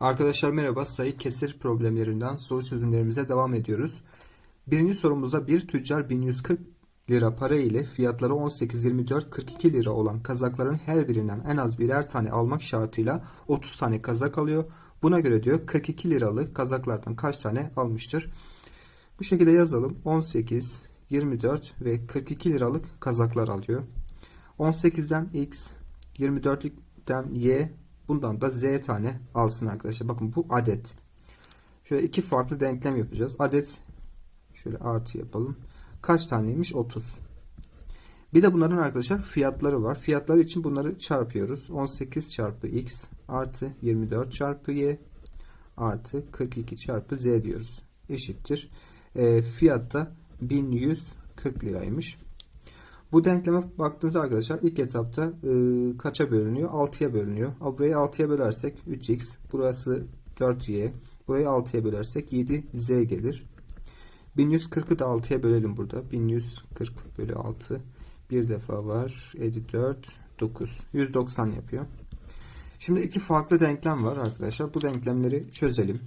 Arkadaşlar merhaba. Sayı kesir problemlerinden soru çözümlerimize devam ediyoruz. Birinci sorumuzda bir tüccar 1140 lira para ile fiyatları 18, 24, 42 lira olan kazakların her birinden en az birer tane almak şartıyla 30 tane kazak alıyor. Buna göre diyor 42 liralık kazaklardan kaç tane almıştır? Bu şekilde yazalım. 18, 24 ve 42 liralık kazaklar alıyor. 18'den X, 24'lükten Y, bundan da Z tane alsın arkadaşlar. Bakın bu adet. Şöyle iki farklı denklem yapacağız. Adet şöyle artı yapalım. Kaç taneymiş? 30. Bir de bunların arkadaşlar fiyatları var. Fiyatları için bunları çarpıyoruz. 18 çarpı X artı 24 çarpı Y artı 42 çarpı Z diyoruz. Eşittir. E, fiyatta 1140 liraymış. Bu denkleme baktığınızda arkadaşlar ilk etapta e, kaça bölünüyor? 6'ya bölünüyor. Burayı 6'ya bölersek 3x, burası 4y, burayı 6'ya bölersek 7z gelir. 1140'ı da 6'ya bölelim burada. 1140 bölü 6 bir defa var. 54, 9. 190 yapıyor. Şimdi iki farklı denklem var arkadaşlar. Bu denklemleri çözelim.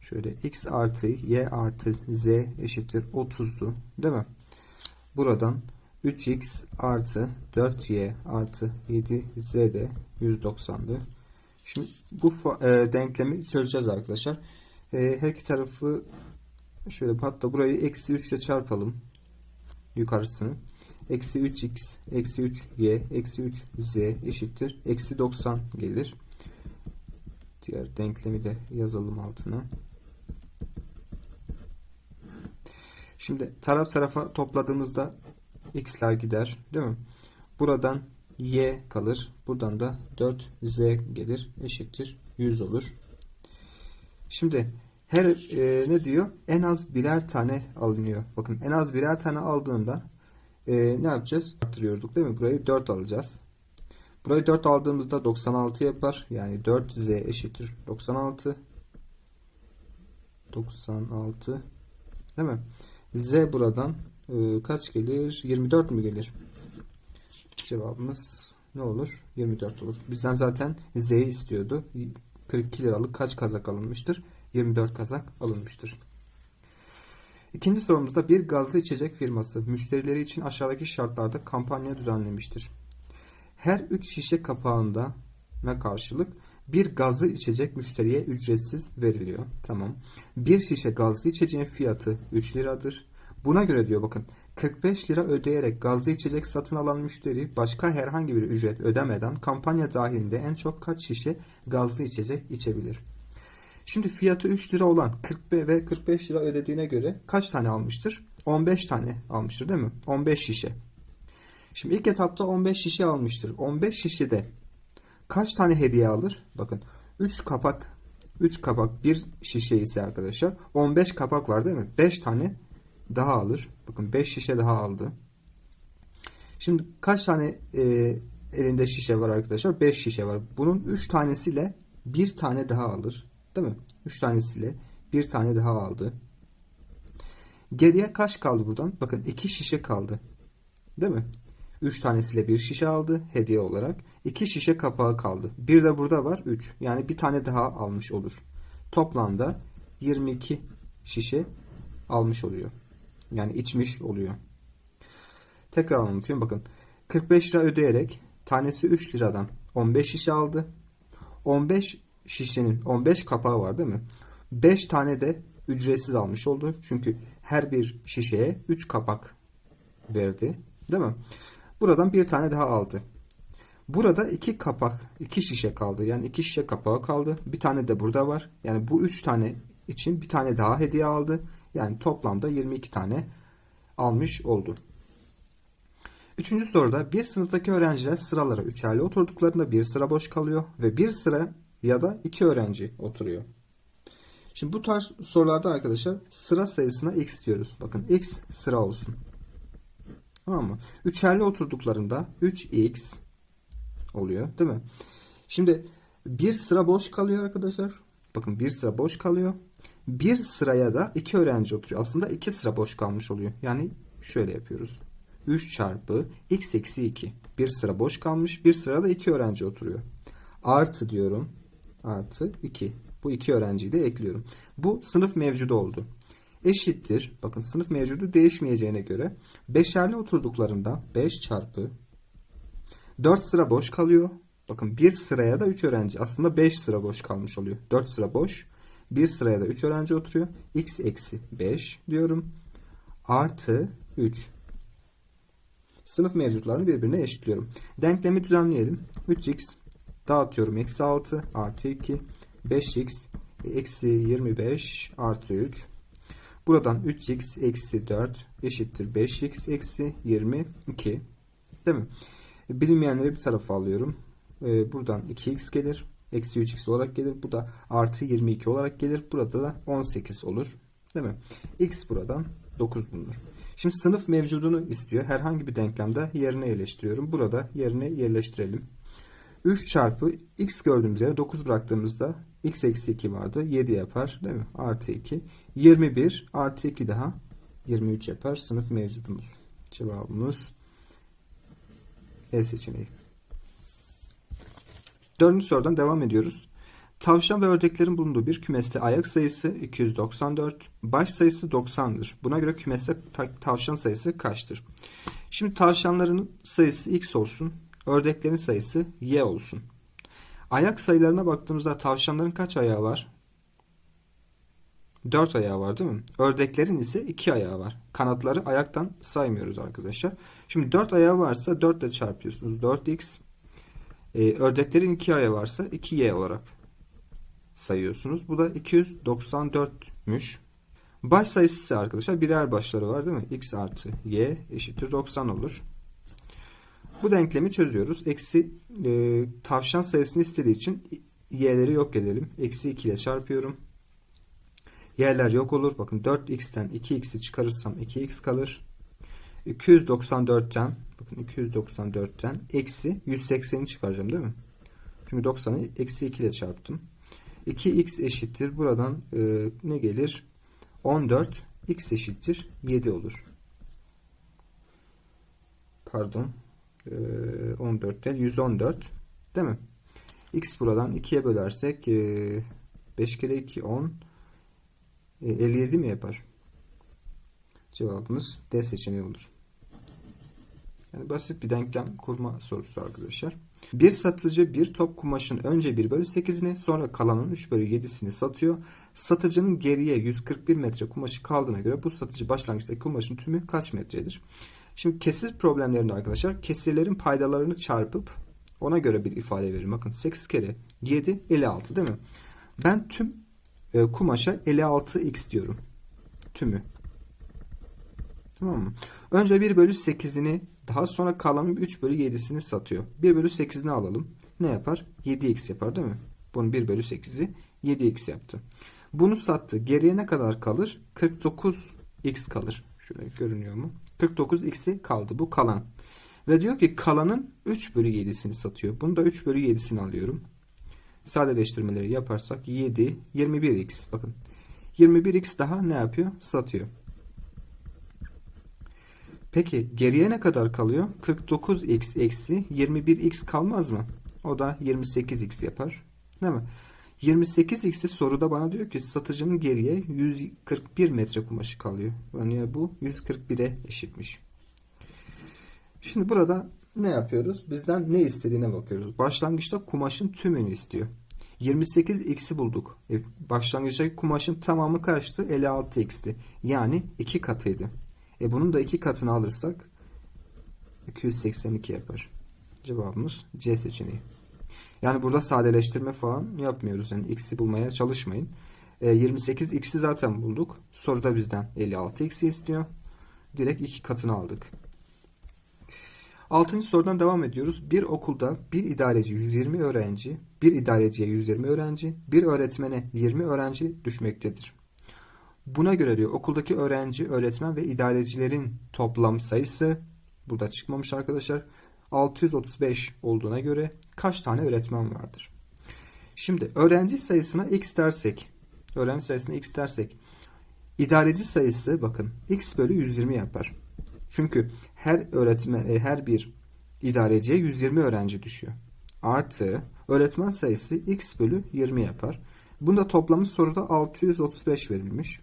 Şöyle x artı y artı z eşittir 30'du. Değil mi? Buradan 3x artı 4y artı 7z de 190'dı. Şimdi bu e, denklemi çözeceğiz arkadaşlar. E, her iki tarafı şöyle hatta burayı eksi 3 ile çarpalım. Yukarısını. Eksi 3x, eksi 3y, eksi 3z eşittir. Eksi 90 gelir. Diğer denklemi de yazalım altına. Şimdi taraf tarafa topladığımızda x'ler gider. Değil mi? Buradan y kalır. Buradan da 4z gelir. Eşittir. 100 olur. Şimdi her e, ne diyor? En az birer tane alınıyor. Bakın en az birer tane aldığında e, ne yapacağız? Arttırıyorduk değil mi? Burayı 4 alacağız. Burayı 4 aldığımızda 96 yapar. Yani 4z eşittir 96. 96 değil mi? Z buradan e, kaç gelir? 24 mü gelir? Cevabımız ne olur? 24 olur. Bizden zaten Z'yi istiyordu. 42 liralık kaç kazak alınmıştır? 24 kazak alınmıştır. İkinci sorumuzda bir gazlı içecek firması müşterileri için aşağıdaki şartlarda kampanya düzenlemiştir. Her 3 şişe kapağında ve karşılık bir gazlı içecek müşteriye ücretsiz veriliyor. Tamam. Bir şişe gazlı içeceğin fiyatı 3 liradır. Buna göre diyor bakın 45 lira ödeyerek gazlı içecek satın alan müşteri başka herhangi bir ücret ödemeden kampanya dahilinde en çok kaç şişe gazlı içecek içebilir? Şimdi fiyatı 3 lira olan 40 ve 45 lira ödediğine göre kaç tane almıştır? 15 tane almıştır değil mi? 15 şişe. Şimdi ilk etapta 15 şişe almıştır. 15 şişede kaç tane hediye alır? Bakın 3 kapak 3 kapak bir şişe ise arkadaşlar 15 kapak var değil mi? 5 tane daha alır. Bakın 5 şişe daha aldı. Şimdi kaç tane e, elinde şişe var arkadaşlar? 5 şişe var. Bunun 3 tanesiyle bir tane daha alır. Değil mi? 3 tanesiyle bir tane daha aldı. Geriye kaç kaldı buradan? Bakın 2 şişe kaldı. Değil mi? 3 tanesiyle bir şişe aldı hediye olarak. 2 şişe kapağı kaldı. Bir de burada var 3. Yani bir tane daha almış olur. Toplamda 22 şişe almış oluyor. Yani içmiş oluyor. Tekrar anlatıyorum bakın. 45 lira ödeyerek tanesi 3 liradan 15 şişe aldı. 15 şişenin 15 kapağı var değil mi? 5 tane de ücretsiz almış oldu. Çünkü her bir şişeye 3 kapak verdi. Değil mi? Buradan bir tane daha aldı. Burada iki kapak, iki şişe kaldı. Yani iki şişe kapağı kaldı. Bir tane de burada var. Yani bu üç tane için bir tane daha hediye aldı. Yani toplamda 22 tane almış oldu. Üçüncü soruda bir sınıftaki öğrenciler sıralara üçerli oturduklarında bir sıra boş kalıyor ve bir sıra ya da iki öğrenci oturuyor. Şimdi bu tarz sorularda arkadaşlar sıra sayısına x diyoruz. Bakın x sıra olsun. Tamam mı? Üçerli oturduklarında 3x oluyor değil mi? Şimdi bir sıra boş kalıyor arkadaşlar. Bakın bir sıra boş kalıyor. Bir sıraya da iki öğrenci oturuyor. Aslında iki sıra boş kalmış oluyor. Yani şöyle yapıyoruz. 3 çarpı x eksi 2. Bir sıra boş kalmış. Bir sırada iki öğrenci oturuyor. Artı diyorum. artı 2. Bu iki öğrenciyi de ekliyorum. Bu sınıf mevcudu oldu. Eşittir. Bakın sınıf mevcudu değişmeyeceğine göre beşerli oturduklarında 5 çarpı 4 sıra boş kalıyor. Bakın bir sıraya da 3 öğrenci. Aslında 5 sıra boş kalmış oluyor. 4 sıra boş. Bir sıraya da 3 öğrenci oturuyor. X eksi 5 diyorum. Artı 3. Sınıf mevcutlarını birbirine eşitliyorum. Denklemi düzenleyelim. 3x dağıtıyorum. Eksi 6 artı 2. 5x eksi 25 artı 3. Buradan 3x eksi 4 eşittir 5x eksi 22. Değil mi? Bilinmeyenleri bir tarafa alıyorum. Ee, buradan 2x gelir. Eksi 3x olarak gelir. Bu da artı 22 olarak gelir. Burada da 18 olur. Değil mi? x buradan 9 bulunur. Şimdi sınıf mevcudunu istiyor. Herhangi bir denklemde yerine yerleştiriyorum. Burada yerine yerleştirelim. 3 çarpı x gördüğümüz yere 9 bıraktığımızda x eksi 2 vardı. 7 yapar değil mi? Artı 2. 21 artı 2 daha 23 yapar. Sınıf mevcudumuz. Cevabımız E seçeneği. Dördüncü sorudan devam ediyoruz. Tavşan ve ördeklerin bulunduğu bir kümeste ayak sayısı 294, baş sayısı 90'dır. Buna göre kümeste ta- tavşan sayısı kaçtır? Şimdi tavşanların sayısı x olsun, ördeklerin sayısı y olsun. Ayak sayılarına baktığımızda tavşanların kaç ayağı var? 4 ayağı var değil mi? Ördeklerin ise 2 ayağı var. Kanatları ayaktan saymıyoruz arkadaşlar. Şimdi 4 ayağı varsa 4 ile çarpıyorsunuz. 4x. Ee, ördeklerin 2 ayağı varsa 2y olarak sayıyorsunuz. Bu da 294'müş. Baş sayısı ise arkadaşlar birer başları var değil mi? x artı y eşittir 90 olur. Bu denklemi çözüyoruz. Eksi e, tavşan sayısını istediği için y'leri yok edelim. Eksi 2 ile çarpıyorum. Y'ler yok olur. Bakın 4x'ten 2x'i çıkarırsam 2x kalır. 294'ten bakın 294'ten eksi 180'i çıkaracağım değil mi? Çünkü 90'ı eksi 2 ile çarptım. 2x eşittir. Buradan e, ne gelir? 14 x eşittir 7 olur. Pardon. E, 14 değil 114 değil mi? x buradan 2'ye bölersek e, 5 kere 2 10 e, 57 mi yapar? Cevabımız D seçeneği olur. Yani basit bir denklem kurma sorusu arkadaşlar. Bir satıcı bir top kumaşın önce 1 bölü 8'ini sonra kalanın 3 bölü 7'sini satıyor. Satıcının geriye 141 metre kumaşı kaldığına göre bu satıcı başlangıçtaki kumaşın tümü kaç metredir? Şimdi kesir problemlerinde arkadaşlar kesirlerin paydalarını çarpıp ona göre bir ifade veririm. Bakın 8 kere 7 56 değil mi? Ben tüm e, kumaşa 56x diyorum. Tümü. Tamam mı? Önce 1 bölü 8'ini daha sonra kalanın 3 bölü 7'sini satıyor. 1 bölü 8'ini alalım. Ne yapar? 7x yapar değil mi? Bunun 1 bölü 8'i 7x yaptı. Bunu sattı. Geriye ne kadar kalır? 49x kalır. Şöyle görünüyor mu? 49x'i kaldı. Bu kalan. Ve diyor ki kalanın 3 bölü 7'sini satıyor. Bunu da 3 bölü 7'sini alıyorum. Sadeleştirmeleri yaparsak 7, 21x. Bakın 21x daha ne yapıyor? Satıyor. Peki geriye ne kadar kalıyor? 49x eksi 21x kalmaz mı? O da 28x yapar. Değil mi? 28x'i soruda bana diyor ki satıcının geriye 141 metre kumaşı kalıyor. Yani bu 141'e eşitmiş. Şimdi burada ne yapıyoruz? Bizden ne istediğine bakıyoruz. Başlangıçta kumaşın tümünü istiyor. 28x'i bulduk. E, başlangıçtaki kumaşın tamamı kaçtı? 56x'ti. Yani iki katıydı. E bunun da iki katını alırsak 282 yapar. Cevabımız C seçeneği. Yani burada sadeleştirme falan yapmıyoruz. Yani x'i bulmaya çalışmayın. E, 28 x'i zaten bulduk. Soruda bizden 56 x'i istiyor. Direkt iki katını aldık. Altıncı sorudan devam ediyoruz. Bir okulda bir idareci 120 öğrenci, bir idareciye 120 öğrenci, bir öğretmene 20 öğrenci düşmektedir. Buna göre diyor okuldaki öğrenci, öğretmen ve idarecilerin toplam sayısı burada çıkmamış arkadaşlar. 635 olduğuna göre kaç tane öğretmen vardır? Şimdi öğrenci sayısına x dersek, öğrenci sayısına x dersek idareci sayısı bakın x bölü 120 yapar. Çünkü her öğretmen, her bir idareciye 120 öğrenci düşüyor. Artı öğretmen sayısı x bölü 20 yapar. Bunda toplamı soruda 635 verilmiş.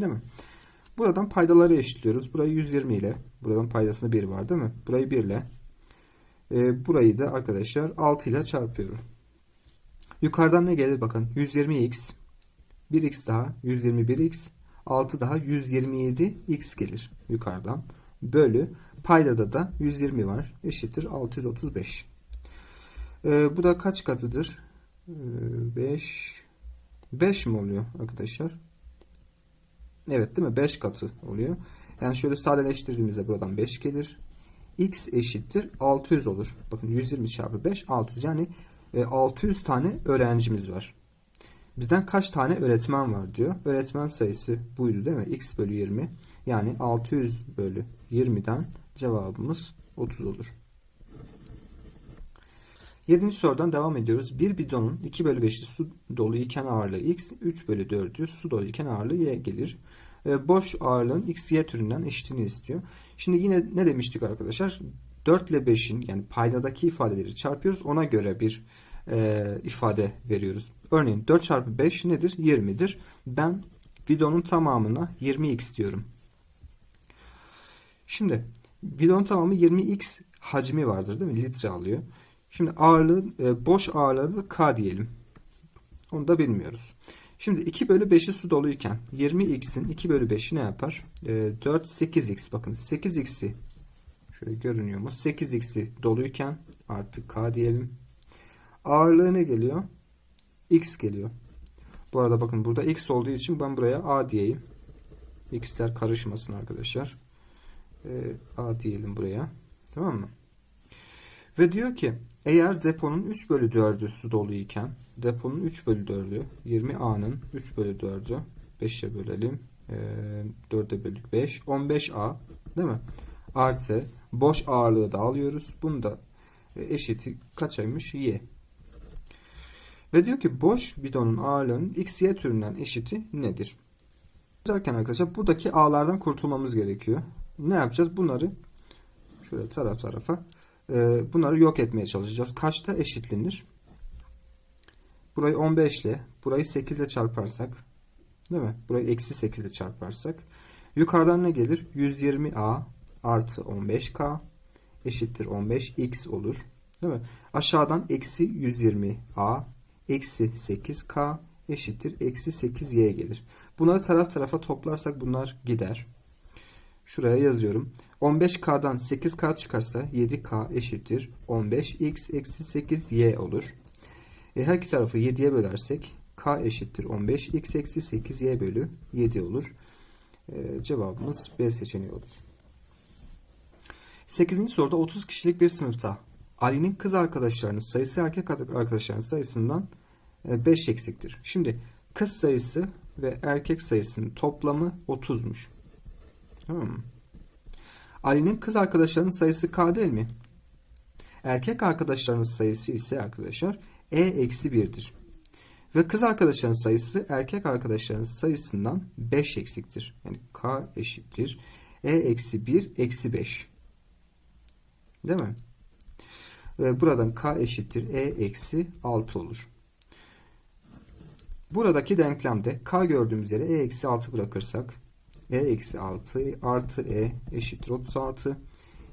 Değil mi? Buradan paydaları eşitliyoruz. Burayı 120 ile. Buradan paydasında 1 var değil mi? Burayı 1 ile. E, burayı da arkadaşlar 6 ile çarpıyorum. Yukarıdan ne gelir bakın. 120x. 1x daha 121x. 6 daha 127x gelir yukarıdan. Bölü. Paydada da 120 var. Eşittir 635. E, bu da kaç katıdır? 5 e, 5 mi oluyor arkadaşlar? Evet değil mi? 5 katı oluyor. Yani şöyle sadeleştirdiğimizde buradan 5 gelir. X eşittir 600 olur. Bakın 120 çarpı 5 600 yani 600 tane öğrencimiz var. Bizden kaç tane öğretmen var diyor. Öğretmen sayısı buydu değil mi? X bölü 20. Yani 600 bölü 20'den cevabımız 30 olur. 7. sorudan devam ediyoruz. Bir bidonun 2 bölü 5'i su dolu iken ağırlığı x, 3 bölü 4'ü su dolu iken ağırlığı y gelir. E, boş ağırlığın x, y türünden eşitini istiyor. Şimdi yine ne demiştik arkadaşlar? 4 ile 5'in yani paydadaki ifadeleri çarpıyoruz. Ona göre bir e, ifade veriyoruz. Örneğin 4 çarpı 5 nedir? 20'dir. Ben bidonun tamamına 20x diyorum. Şimdi bidonun tamamı 20x hacmi vardır değil mi? Litre alıyor. Şimdi ağırlığı, e, boş ağırlığı da K diyelim. Onu da bilmiyoruz. Şimdi 2 bölü 5'i su doluyken 20x'in 2 bölü 5'i ne yapar? E, 4, 8x. Bakın 8x'i şöyle görünüyor mu? 8x'i doluyken artık K diyelim. Ağırlığı ne geliyor? X geliyor. Bu arada bakın burada X olduğu için ben buraya A diyeyim. X'ler karışmasın arkadaşlar. E, A diyelim buraya. Tamam mı? Ve diyor ki eğer deponun 3 bölü 4'ü su dolu iken deponun 3 bölü 4'ü 20A'nın 3 bölü 4'ü 5'e bölelim. E, 4'e böldük 5. 15A değil mi? Artı boş ağırlığı da alıyoruz. Bunu da eşiti kaçaymış? Y. Ve diyor ki boş bidonun ağırlığının x, y türünden eşiti nedir? Derken arkadaşlar buradaki a'lardan kurtulmamız gerekiyor. Ne yapacağız? Bunları şöyle taraf tarafa e, bunları yok etmeye çalışacağız. Kaçta eşitlenir? Burayı 15 ile, burayı 8 ile çarparsak, değil mi? Burayı eksi 8 ile çarparsak, yukarıdan ne gelir? 120a artı 15k eşittir 15x olur. Değil mi? Aşağıdan eksi 120a eksi 8k eşittir eksi 8y gelir. Bunları taraf tarafa toplarsak bunlar gider. Şuraya yazıyorum. 15K'dan 8K çıkarsa 7K eşittir. 15X eksi 8Y olur. E, her iki tarafı 7'ye bölersek K eşittir 15X eksi 8Y bölü 7 olur. E, cevabımız B seçeneği olur. 8. soruda 30 kişilik bir sınıfta Ali'nin kız arkadaşlarının sayısı erkek arkadaşlarının sayısından 5 e, eksiktir. Şimdi kız sayısı ve erkek sayısının toplamı 30'muş. Tamam mı? Ali'nin kız arkadaşlarının sayısı K değil mi? Erkek arkadaşlarının sayısı ise arkadaşlar E eksi 1'dir. Ve kız arkadaşların sayısı erkek arkadaşların sayısından 5 eksiktir. Yani K eşittir. E eksi 1 eksi 5. Değil mi? Ve buradan K eşittir. E eksi 6 olur. Buradaki denklemde K gördüğümüz yere E eksi 6 bırakırsak e eksi 6 artı e eşittir 36.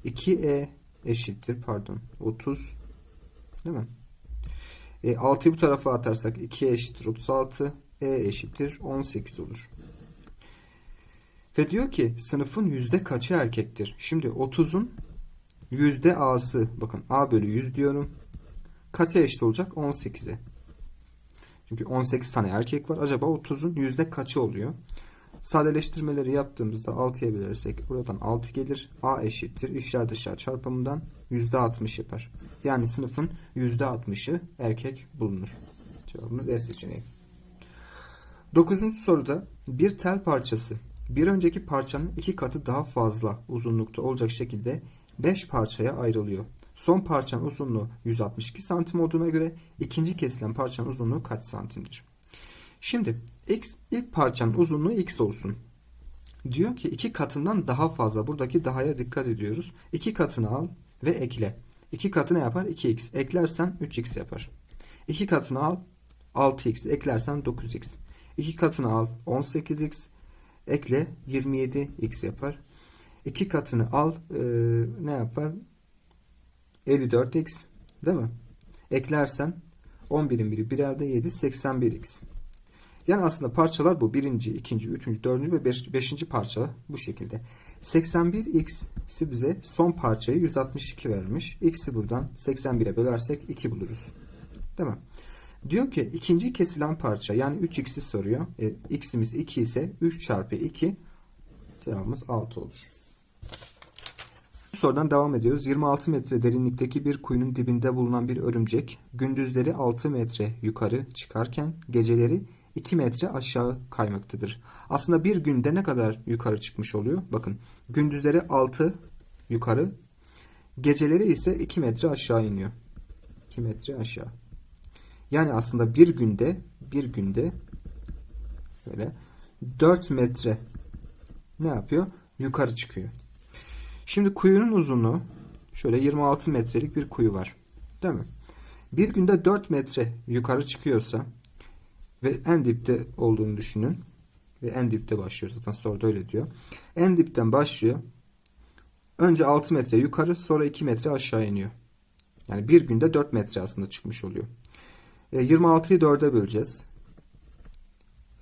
2e eşittir pardon 30 değil mi? E, 6'yı bu tarafa atarsak 2 eşittir 36. E eşittir 18 olur. Ve diyor ki sınıfın yüzde kaçı erkektir? Şimdi 30'un yüzde a'sı bakın a bölü 100 diyorum. Kaça eşit olacak? 18'e. Çünkü 18 tane erkek var. Acaba 30'un yüzde kaçı oluyor? Sadeleştirmeleri yaptığımızda 6'ya bölersek buradan 6 gelir. A eşittir. İçler dışlar çarpımından %60 yapar. Yani sınıfın %60'ı erkek bulunur. Cevabımız E seçeneği. 9. soruda bir tel parçası bir önceki parçanın iki katı daha fazla uzunlukta olacak şekilde 5 parçaya ayrılıyor. Son parçanın uzunluğu 162 santim olduğuna göre ikinci kesilen parçanın uzunluğu kaç santimdir? Şimdi x, ilk parçanın uzunluğu x olsun. Diyor ki iki katından daha fazla. Buradaki daha'ya dikkat ediyoruz. İki katını al ve ekle. 2 katı ne yapar? 2x. Eklersen 3x yapar. 2 katını al 6x. Eklersen 9x. 2 katını al 18x. Ekle 27x yapar. 2 katını al e, ne yapar? 54x değil mi? Eklersen 11'in biri bir elde 7 81x. Yani aslında parçalar bu. Birinci, ikinci, üçüncü, dördüncü ve beş, beşinci parça bu şekilde. 81x'i bize son parçayı 162 vermiş. x'i buradan 81'e bölersek 2 buluruz. Değil mi? Diyor ki ikinci kesilen parça yani 3x'i soruyor. E, x'imiz 2 ise 3 çarpı 2 cevabımız 6 olur. Bu sorudan devam ediyoruz. 26 metre derinlikteki bir kuyunun dibinde bulunan bir örümcek gündüzleri 6 metre yukarı çıkarken geceleri 2 metre aşağı kaymaktadır. Aslında bir günde ne kadar yukarı çıkmış oluyor? Bakın gündüzleri 6 yukarı geceleri ise 2 metre aşağı iniyor. 2 metre aşağı. Yani aslında bir günde bir günde böyle 4 metre ne yapıyor? Yukarı çıkıyor. Şimdi kuyunun uzunluğu şöyle 26 metrelik bir kuyu var. Değil mi? Bir günde 4 metre yukarı çıkıyorsa ve en dipte olduğunu düşünün. Ve en dipte başlıyor. Zaten soruda öyle diyor. En dipten başlıyor. Önce 6 metre yukarı sonra 2 metre aşağı iniyor. Yani bir günde 4 metre aslında çıkmış oluyor. E, 26'yı 4'e böleceğiz.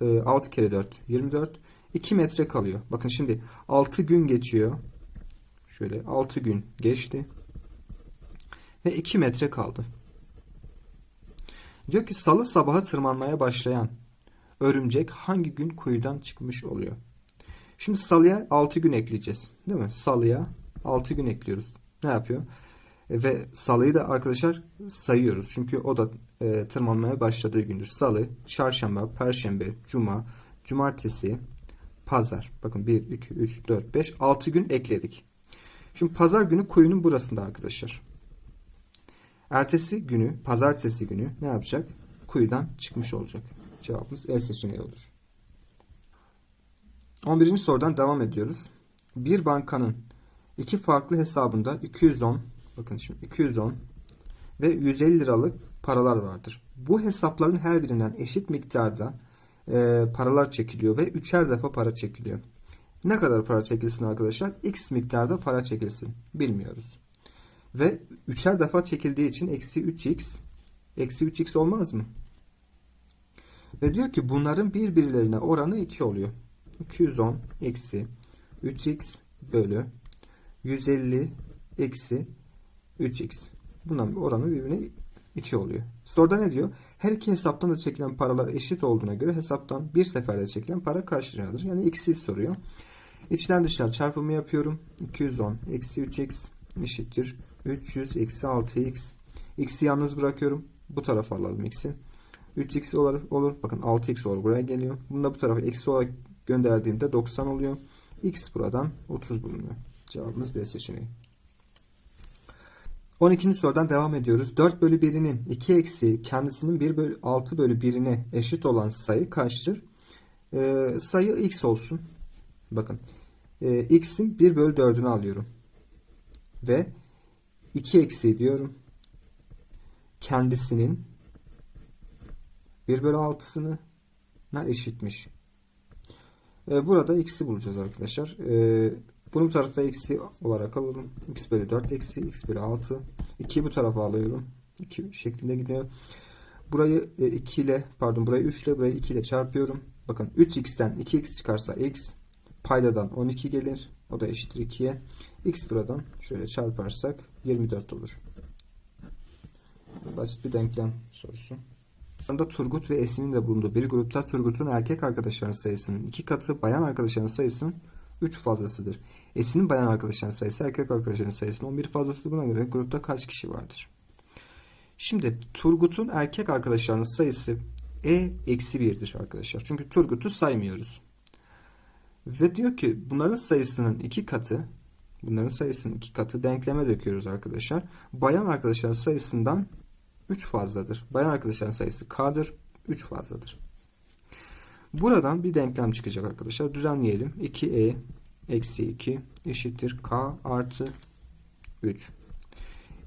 E, 6 kere 4 24. 2 metre kalıyor. Bakın şimdi 6 gün geçiyor. Şöyle 6 gün geçti. Ve 2 metre kaldı. Diyor ki salı sabahı tırmanmaya başlayan örümcek hangi gün kuyudan çıkmış oluyor? Şimdi salıya 6 gün ekleyeceğiz. Değil mi? Salıya 6 gün ekliyoruz. Ne yapıyor? E, ve salıyı da arkadaşlar sayıyoruz. Çünkü o da e, tırmanmaya başladığı gündür. Salı, çarşamba, perşembe, cuma, cumartesi, pazar. Bakın 1, 2, 3, 4, 5, 6 gün ekledik. Şimdi pazar günü kuyunun burasında arkadaşlar. Ertesi günü, pazartesi günü ne yapacak? Kuyudan çıkmış olacak. Cevabımız E seçeneği olur. 11. sorudan devam ediyoruz. Bir bankanın iki farklı hesabında 210 bakın şimdi 210 ve 150 liralık paralar vardır. Bu hesapların her birinden eşit miktarda e, paralar çekiliyor ve üçer defa para çekiliyor. Ne kadar para çekilsin arkadaşlar? X miktarda para çekilsin. Bilmiyoruz. Ve üçer defa çekildiği için eksi 3x eksi 3x olmaz mı? Ve diyor ki bunların birbirlerine oranı 2 oluyor. 210 eksi 3x bölü 150 eksi 3x. Bunların oranı birbirine 2 oluyor. Soruda ne diyor? Her iki hesaptan da çekilen paralar eşit olduğuna göre hesaptan bir seferde çekilen para kaç? Yani x'i soruyor. İçler dışlar çarpımı yapıyorum. 210 eksi 3x eşittir 300 eksi 6x. X'i yalnız bırakıyorum. Bu tarafa alalım x'i. 3x olur, olur. Bakın 6x olur buraya geliyor. Bunu da bu tarafa eksi olarak gönderdiğimde 90 oluyor. X buradan 30 bulunuyor. Cevabımız B seçeneği. 12. sorudan devam ediyoruz. 4 bölü 1'inin 2 eksi kendisinin 1 bölü 6 bölü 1'ine eşit olan sayı kaçtır? Ee, sayı x olsun. Bakın. Ee, x'in 1 bölü 4'ünü alıyorum. Ve 2 eksi diyorum. Kendisinin 1 bölü 6'sını ne eşitmiş. Ee, burada x'i bulacağız arkadaşlar. Ee, bunu bu tarafa eksi olarak alalım. x bölü 4 eksi x bölü 6. 2'yi bu tarafa alıyorum. 2 şeklinde gidiyor. Burayı 2 e, ile pardon burayı 3 ile burayı 2 ile çarpıyorum. Bakın 3x'ten 2x çıkarsa x paydadan 12 gelir. O da eşittir 2'ye. X buradan şöyle çarparsak 24 olur. Basit bir denklem sorusu. Sonunda Turgut ve Esin'in de bulunduğu bir grupta Turgut'un erkek arkadaşlarının sayısının iki katı bayan arkadaşlarının sayısının 3 fazlasıdır. Esin'in bayan arkadaşlarının sayısı erkek arkadaşlarının sayısının 11 fazlasıdır. Buna göre grupta kaç kişi vardır? Şimdi Turgut'un erkek arkadaşlarının sayısı E eksi 1'dir arkadaşlar. Çünkü Turgut'u saymıyoruz. Ve diyor ki bunların sayısının iki katı bunların sayısının iki katı denkleme döküyoruz arkadaşlar. Bayan arkadaşların sayısından 3 fazladır. Bayan arkadaşların sayısı K'dır. 3 fazladır. Buradan bir denklem çıkacak arkadaşlar. Düzenleyelim. 2E eksi 2 eşittir K artı 3.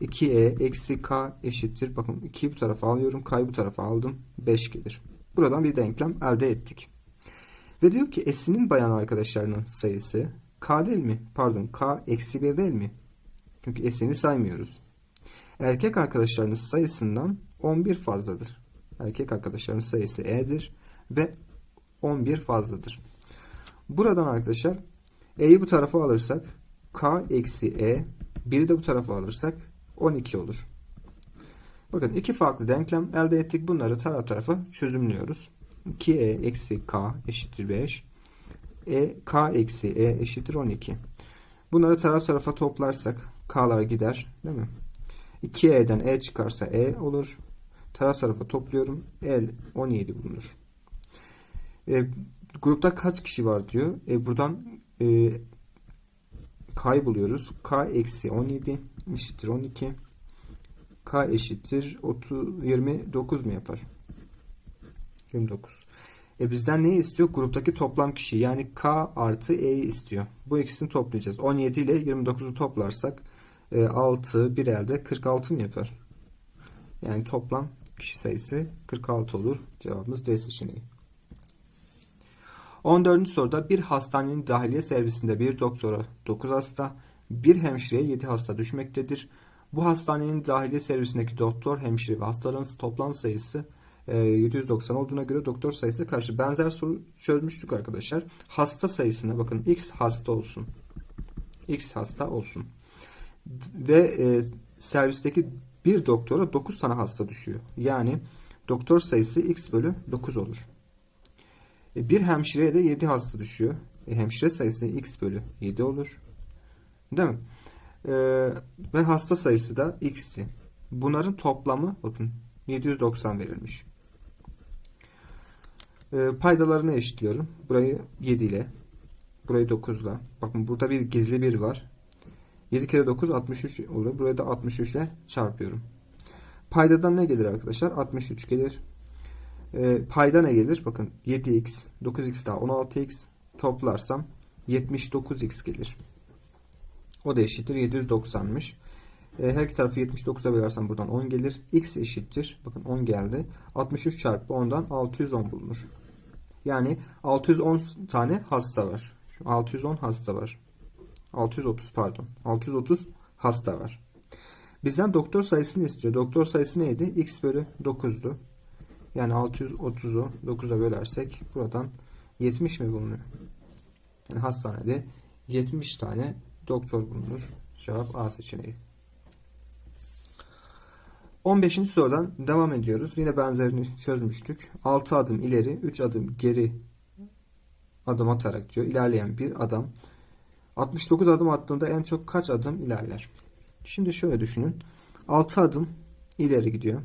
2e eksi k eşittir. Bakın 2'yi bu tarafa alıyorum. K'yı bu tarafa aldım. 5 gelir. Buradan bir denklem elde ettik. Ve diyor ki S'inin bayan arkadaşlarının sayısı K değil mi? Pardon K eksi 1 değil mi? Çünkü S'ini saymıyoruz. Erkek arkadaşlarının sayısından 11 fazladır. Erkek arkadaşlarının sayısı E'dir ve 11 fazladır. Buradan arkadaşlar E'yi bu tarafa alırsak K eksi E 1'i de bu tarafa alırsak 12 olur. Bakın iki farklı denklem elde ettik. Bunları taraf tarafa çözümlüyoruz. 2E eksi K eşittir 5. E, K eksi E eşittir 12. Bunları taraf tarafa toplarsak K'lar gider. Değil mi? 2E'den E çıkarsa E olur. Taraf tarafa topluyorum. L 17 bulunur. E, grupta kaç kişi var diyor. E, buradan e, K'yı buluyoruz. K eksi 17 eşittir 12. K eşittir 30, 29 mu yapar? 29. E bizden ne istiyor? Gruptaki toplam kişi yani K artı E'yi istiyor. Bu ikisini toplayacağız. 17 ile 29'u toplarsak e, 6 bir elde 46 mı yapar? Yani toplam kişi sayısı 46 olur. Cevabımız D seçeneği. 14. soruda bir hastanenin dahiliye servisinde bir doktora 9 hasta, bir hemşireye 7 hasta düşmektedir. Bu hastanenin dahiliye servisindeki doktor, hemşire ve hastaların toplam sayısı e, 790 olduğuna göre doktor sayısı karşı benzer soru çözmüştük arkadaşlar. Hasta sayısına bakın x hasta olsun. x hasta olsun. Ve e, servisteki bir doktora 9 tane hasta düşüyor. Yani doktor sayısı x bölü 9 olur. E, bir hemşireye de 7 hasta düşüyor. E, hemşire sayısı x bölü 7 olur. Değil mi? E, ve hasta sayısı da x'ti. Bunların toplamı bakın 790 verilmiş. E, paydalarını eşitliyorum. Burayı 7 ile. Burayı 9 ile. Bakın burada bir gizli bir var. 7 kere 9 63 oluyor. Burayı da 63 ile çarpıyorum. Paydadan ne gelir arkadaşlar? 63 gelir. E, payda ne gelir? Bakın 7x, 9x daha 16x toplarsam 79x gelir. O da eşittir 790'mış. E, her iki tarafı 79'a bölersem buradan 10 gelir. x eşittir. Bakın 10 geldi. 63 çarpı 10'dan 610 bulunur. Yani 610 tane hasta var. 610 hasta var. 630 pardon. 630 hasta var. Bizden doktor sayısını istiyor. Doktor sayısı neydi? x bölü 9'du. Yani 630'u 9'a bölersek buradan 70 mi bulunuyor? Yani hastanede 70 tane doktor bulunur. Cevap A seçeneği. 15. sorudan devam ediyoruz. Yine benzerini çözmüştük. 6 adım ileri, 3 adım geri adım atarak diyor. İlerleyen bir adam 69 adım attığında en çok kaç adım ilerler? Şimdi şöyle düşünün. 6 adım ileri gidiyor.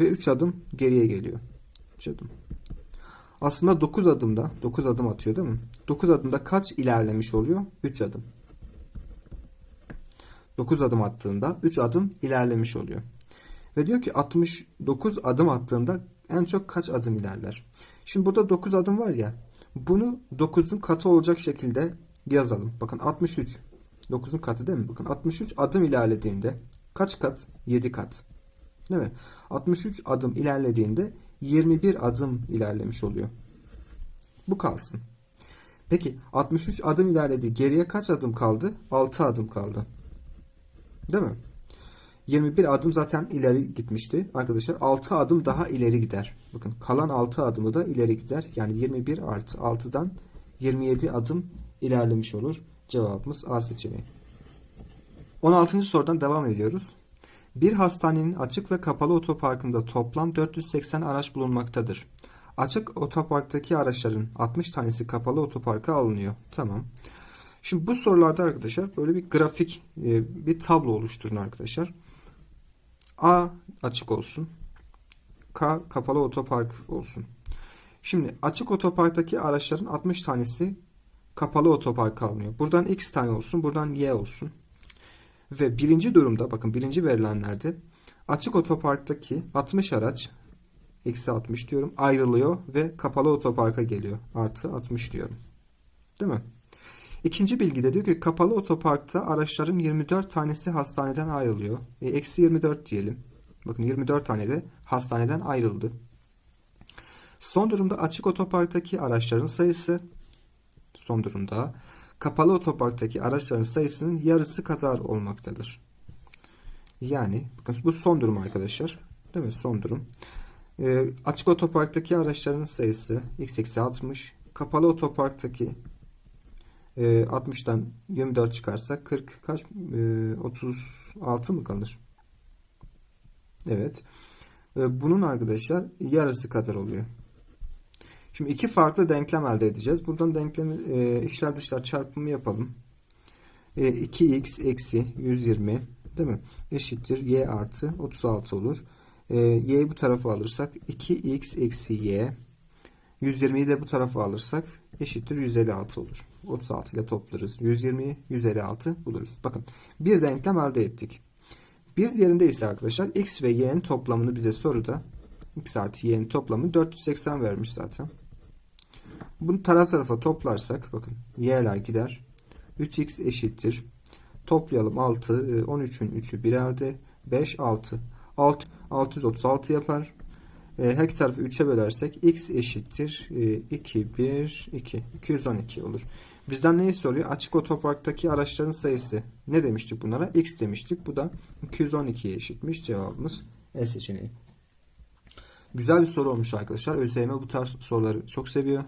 Ve 3 adım geriye geliyor. 3 adım. Aslında 9 adımda 9 adım atıyor değil mi? 9 adımda kaç ilerlemiş oluyor? 3 adım. 9 adım attığında 3 adım ilerlemiş oluyor. Ve diyor ki 69 adım attığında en çok kaç adım ilerler? Şimdi burada 9 adım var ya. Bunu 9'un katı olacak şekilde yazalım. Bakın 63. 9'un katı değil mi? Bakın 63 adım ilerlediğinde kaç kat? 7 kat. Değil mi? 63 adım ilerlediğinde 21 adım ilerlemiş oluyor. Bu kalsın. Peki 63 adım ilerledi. Geriye kaç adım kaldı? 6 adım kaldı. Değil mi? 21 adım zaten ileri gitmişti. Arkadaşlar 6 adım daha ileri gider. Bakın kalan 6 adımı da ileri gider. Yani 21 artı 6'dan 27 adım ilerlemiş olur. Cevabımız A seçeneği. 16. sorudan devam ediyoruz. Bir hastanenin açık ve kapalı otoparkında toplam 480 araç bulunmaktadır. Açık otoparktaki araçların 60 tanesi kapalı otoparka alınıyor. Tamam. Şimdi bu sorularda arkadaşlar böyle bir grafik, e, bir tablo oluşturun arkadaşlar. A açık olsun. K kapalı otopark olsun. Şimdi açık otoparktaki araçların 60 tanesi kapalı otoparka alınıyor. Buradan X tane olsun, buradan Y olsun. Ve birinci durumda bakın birinci verilenlerde açık otoparktaki 60 araç eksi 60 diyorum ayrılıyor ve kapalı otoparka geliyor. Artı 60 diyorum. Değil mi? İkinci bilgide diyor ki kapalı otoparkta araçların 24 tanesi hastaneden ayrılıyor. E, eksi 24 diyelim. Bakın 24 tane de hastaneden ayrıldı. Son durumda açık otoparktaki araçların sayısı son durumda kapalı otoparktaki araçların sayısının yarısı kadar olmaktadır. Yani bakın bu son durum arkadaşlar. Değil mi? Son durum. E, açık otoparktaki araçların sayısı x eksi 60. Kapalı otoparktaki 60'tan 24 çıkarsak 40 kaç? E, 36 mı kalır? Evet. E, bunun arkadaşlar yarısı kadar oluyor. Şimdi iki farklı denklem elde edeceğiz. Buradan denklemi e, içler dışlar çarpımı yapalım. E, 2x eksi 120 değil mi? Eşittir y artı 36 olur. E, y'yi bu tarafa alırsak 2x eksi y 120'yi de bu tarafa alırsak eşittir 156 olur. 36 ile toplarız. 120'yi 156 buluruz. Bakın bir denklem elde ettik. Bir diğerinde ise arkadaşlar x ve y'nin toplamını bize soruda x artı y'nin toplamı 480 vermiş zaten. Bunu taraf tarafa toplarsak bakın y'ler gider. 3x eşittir. Toplayalım 6. 13'ün 3'ü birerde. 5 6. 6 636 yapar. E, her iki tarafı 3'e bölersek x eşittir 2 1 2 212 olur. Bizden neyi soruyor? Açık otoparktaki araçların sayısı. Ne demiştik bunlara? X demiştik. Bu da 212'ye eşitmiş. Cevabımız E seçeneği. Güzel bir soru olmuş arkadaşlar. ÖSYM bu tarz soruları çok seviyor.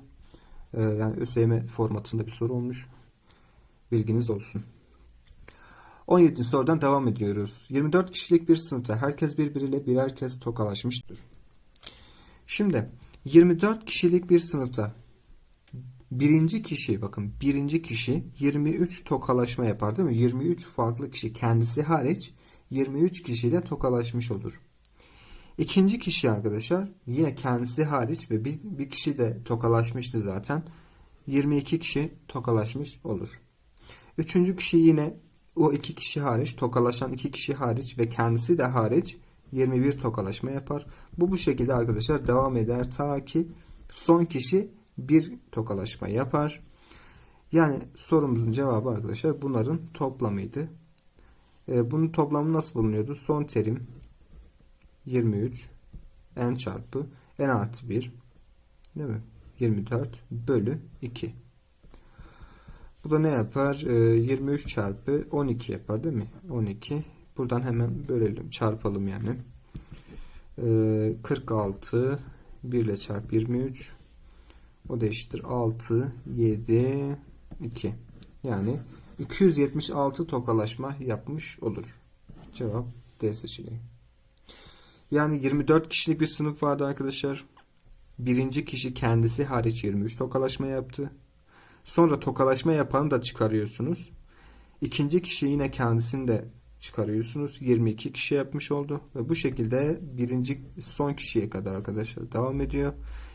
Ee, yani ÖSYM formatında bir soru olmuş. Bilginiz olsun. 17. sorudan devam ediyoruz. 24 kişilik bir sınıfta herkes birbiriyle birer kez tokalaşmıştır. Şimdi 24 kişilik bir sınıfta birinci kişi bakın birinci kişi 23 tokalaşma yapar değil mi? 23 farklı kişi kendisi hariç 23 kişiyle tokalaşmış olur. İkinci kişi arkadaşlar yine kendisi hariç ve bir, bir kişi de tokalaşmıştı zaten. 22 kişi tokalaşmış olur. Üçüncü kişi yine o iki kişi hariç tokalaşan iki kişi hariç ve kendisi de hariç 21 tokalaşma yapar. Bu bu şekilde arkadaşlar devam eder ta ki son kişi bir tokalaşma yapar. Yani sorumuzun cevabı arkadaşlar bunların toplamıydı. Ee, bunun toplamı nasıl bulunuyordu? Son terim 23 n çarpı n artı 1 değil mi? 24 bölü 2. Bu da ne yapar? Ee, 23 çarpı 12 yapar değil mi? 12. Buradan hemen bölelim. Çarpalım yani. Ee, 46 1 ile çarp 23 o da eşittir 6 7 2 yani 276 tokalaşma yapmış olur. Cevap D seçeneği. Yani 24 kişilik bir sınıf vardı arkadaşlar. Birinci kişi kendisi hariç 23 tokalaşma yaptı. Sonra tokalaşma yapanı da çıkarıyorsunuz. İkinci kişi yine kendisini de çıkarıyorsunuz. 22 kişi yapmış oldu. Ve bu şekilde birinci son kişiye kadar arkadaşlar devam ediyor.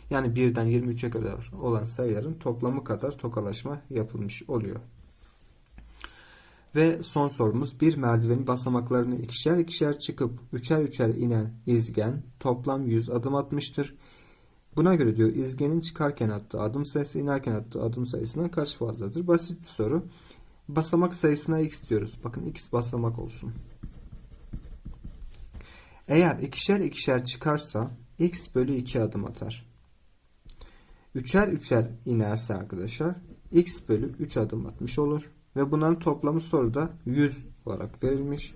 Yani birden 23'e kadar olan sayıların toplamı kadar tokalaşma yapılmış oluyor. Ve son sorumuz bir merdivenin basamaklarını ikişer ikişer çıkıp üçer üçer inen izgen toplam 100 adım atmıştır. Buna göre diyor izgenin çıkarken attığı adım sayısı inerken attığı adım sayısından kaç fazladır? Basit bir soru. Basamak sayısına x diyoruz. Bakın x basamak olsun. Eğer ikişer ikişer çıkarsa x bölü 2 adım atar. Üçer üçer inerse arkadaşlar x bölü 3 adım atmış olur. Ve bunların toplamı soruda 100 olarak verilmiş.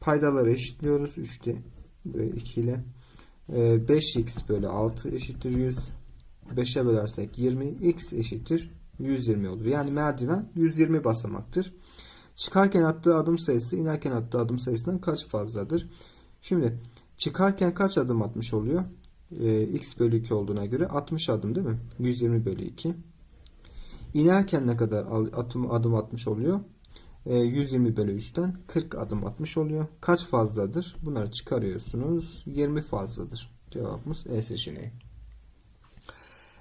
Paydaları eşitliyoruz. 3'te 2 ile. 5x ee, bölü 6 eşittir 100. 5'e bölersek 20. x eşittir 120 olur. Yani merdiven 120 basamaktır. Çıkarken attığı adım sayısı inerken attığı adım sayısından kaç fazladır? Şimdi çıkarken kaç adım atmış oluyor? Ee, x bölü 2 olduğuna göre 60 adım değil mi? 120 bölü 2. İnerken ne kadar adım, adım atmış oluyor? E, 120 bölü 3'ten 40 adım atmış oluyor. Kaç fazladır? Bunları çıkarıyorsunuz. 20 fazladır. Cevabımız E seçeneği.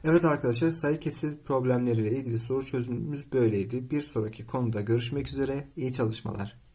Evet arkadaşlar sayı kesir problemleriyle ilgili soru çözümümüz böyleydi. Bir sonraki konuda görüşmek üzere. İyi çalışmalar.